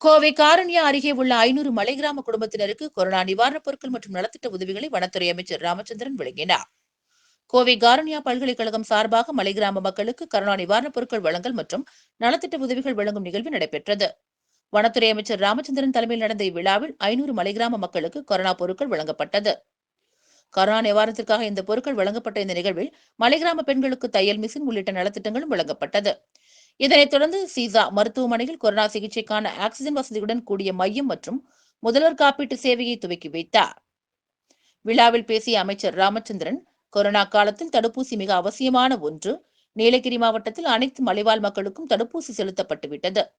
கோவை காரணியா அருகே உள்ள ஐநூறு மலை கிராம குடும்பத்தினருக்கு கொரோனா நிவாரணப் பொருட்கள் மற்றும் நலத்திட்ட உதவிகளை வனத்துறை அமைச்சர் ராமச்சந்திரன் வழங்கினார். கோவை காரணியா பல்கலைக்கழகம் சார்பாக மலை கிராம மக்களுக்கு கொரோனா நிவாரணப் பொருட்கள் வழங்கல் மற்றும் நலத்திட்ட உதவிகள் வழங்கும் நிகழ்வு நடைபெற்றது. வனத்துறை அமைச்சர் ராமச்சந்திரன் தலைமையில் நடந்த இவ்விழாவில் ஐநூறு மலை கிராம மக்களுக்கு கொரோனா பொருட்கள் வழங்கப்பட்டது. கொரோனா நிவாரணத்திற்காக இந்த பொருட்கள் வழங்கப்பட்ட இந்த நிகழ்வில் மலை கிராம பெண்களுக்கு தையல் மிஷின் உள்ளிட்ட நலத்திட்டங்களும் வழங்கப்பட்டது. இதனைத் தொடர்ந்து சீசா மருத்துவமனையில் கொரோனா சிகிச்சைக்கான ஆக்சிஜன் வசதியுடன் கூடிய மையம் மற்றும் முதல்வர் காப்பீட்டு சேவையை துவக்கி வைத்தார். விழாவில் பேசிய அமைச்சர் ராமச்சந்திரன் கொரோனா காலத்தில் தடுப்பூசி மிக அவசியமான ஒன்று. நீலகிரி மாவட்டத்தில் அனைத்து மலைவாழ் மக்களுக்கும் தடுப்பூசி செலுத்தப்பட்டு விட்டது.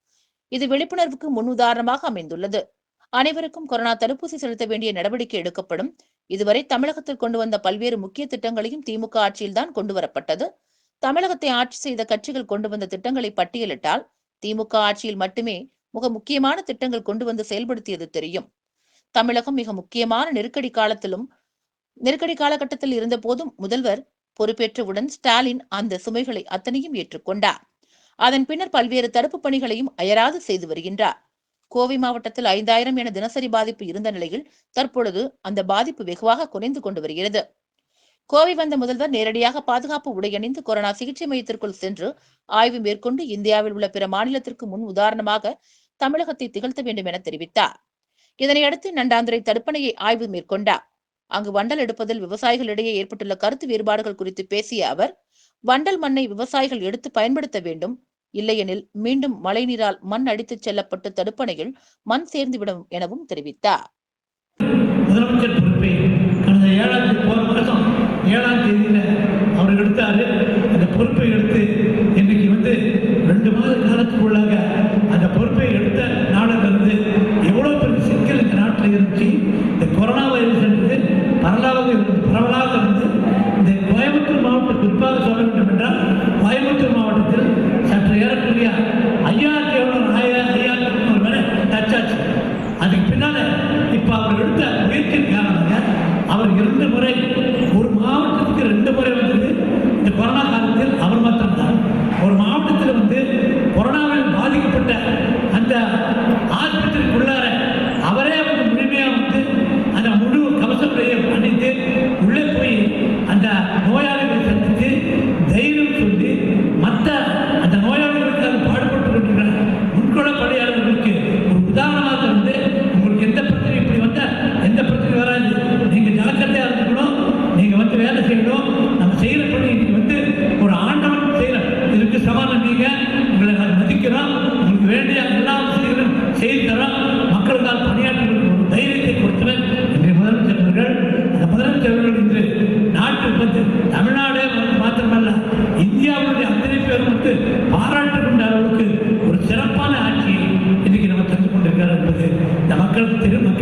இது விழிப்புணர்வுக்கு முன் உதாரணமாக அமைந்துள்ளது. அனைவருக்கும் கொரோனா தடுப்பூசி செலுத்த வேண்டிய நடவடிக்கை எடுக்கப்படும். இதுவரை தமிழகத்தில் கொண்டு வந்த பல்வேறு முக்கிய திட்டங்களையும் திமுக ஆட்சியில்தான் கொண்டு வரப்பட்டது. தமிழகத்தை ஆட்சி செய்த கட்சிகள் கொண்டு வந்த திட்டங்களை பட்டியலிட்டால் திமுக ஆட்சியில் மட்டுமே மிக முக்கியமான திட்டங்கள் கொண்டு வந்து செயல்படுத்தியது தெரியும். தமிழகம் மிக முக்கியமான நெருக்கடி காலத்திலும் நெருக்கடி காலகட்டத்தில் இருந்த போதும் முதல்வர் பொறுப்பேற்றவுடன் ஸ்டாலின் அந்த சுமைகளை அத்தனையும் ஏற்றுக்கொண்டார். அதன் பின்னர் பல்வேறு தடுப்பு பணிகளையும் அயராது செய்து வருகின்றார். கோவை மாவட்டத்தில் ஐந்தாயிரம் என தினசரி பாதிப்பு இருந்த நிலையில் தற்பொழுது அந்த பாதிப்பு வெகுவாக குறைந்து கொண்டு வருகிறது. கோவை வந்த முதல்வர் நேரடியாக பாதுகாப்பு உடையணிந்து கொரோனா சிகிச்சை மையத்திற்குள் சென்று ஆய்வு மேற்கொண்டு இந்தியாவில் உள்ள பிற மாநிலத்திற்கு முன் உதாரணமாக தமிழகத்தை திகழ்த்த வேண்டும் என தெரிவித்தார். இதனையடுத்து நண்டாந்துரை தடுப்பணையை ஆய்வு மேற்கொண்டார். அங்கு வண்டல் எடுப்பதில் விவசாயிகளிடையே ஏற்பட்டுள்ள கருத்து வேறுபாடுகள் குறித்து பேசிய அவர் வண்டல் மண்ணை விவசாயிகள் எடுத்து பயன்படுத்த வேண்டும் இல்லையெனில் மீண்டும் மழைநீரால் மண் அடித்துச் செல்லப்பட்டு தடுப்பணையில் மண் சேர்ந்துவிடும் எனவும் தெரிவித்தார். முதலமைச்சர் பொறுப்பை கடந்த ஏழாம் தேதியில் அவர் எடுத்தார். அந்த பொறுப்பை எடுத்து இன்னைக்கு வந்து ரெண்டு மாத காலத்துக்குள்ளாக அந்த பொறுப்பை எடுத்த நாளிலிருந்து எவ்வளோ பெரிய சிக்கல் இந்த நாட்டில் இருந்துச்சு. இந்த கொரோனா வைரஸ் என்பது பரவலாக பரவலாக இருந்து இந்த கோயம்புத்தூர் மாவட்டம் குறிப்பாக சொல்ல வேண்டும் என்றால் கோயம்புத்தூர் மாவட்டத்தில் சற்று ஏறக்கூடிய ஐயாயிரத்தி எவ்வளோ ஐயாயிரத்தி ஐநூறு வரை டச்சாச்சு அதுக்கு பின்னால் இப்போ அவர் எடுத்த முயற்சியின் காரணமாக அவர் இரண்டு முறை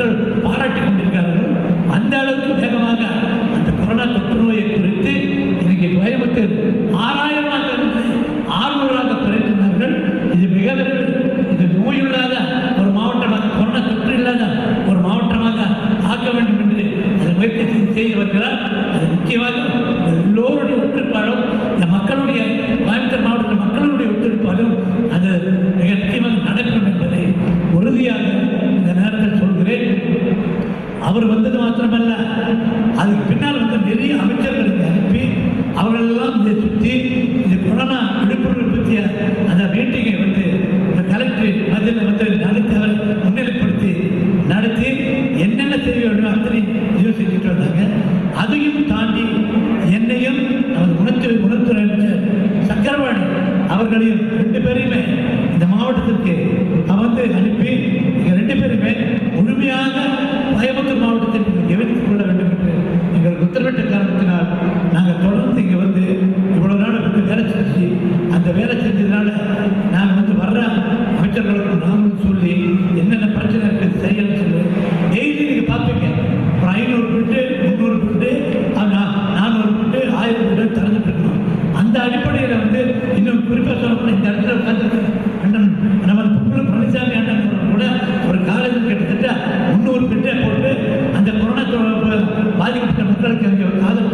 மக்களுக்கு தெரியும் மக்கள் பாராட்டி. பாதிக்கப்பட்ட மக்களுக்கு அங்கே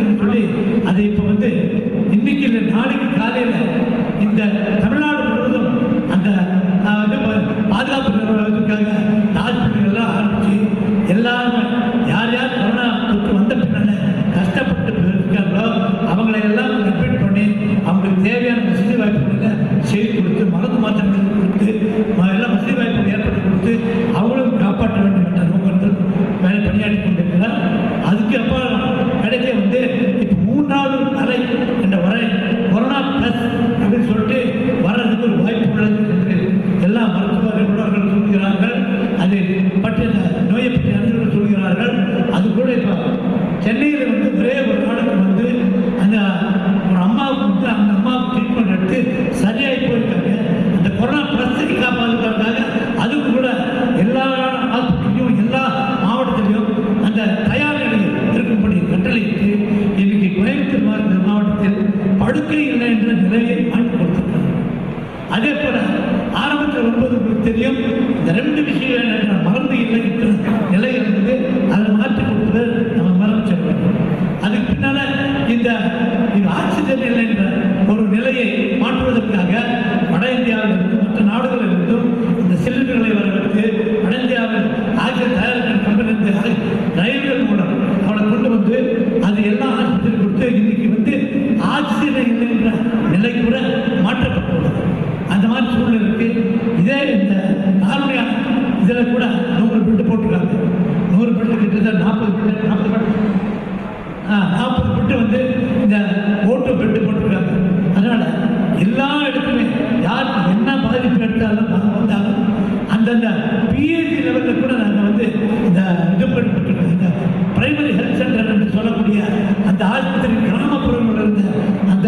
இருக்குன்னு சொல்லி அதை இப்போ வந்து இன்னைக்கு இல்லை நாளைக்கு காலையில் இந்த தமிழ்நாடு ஒன்பது தெரியும் இந்த ரெண்டு விஷயம் என்ன தாழ்த்தின் கிராமப்புறங்கள் இருந்த அந்த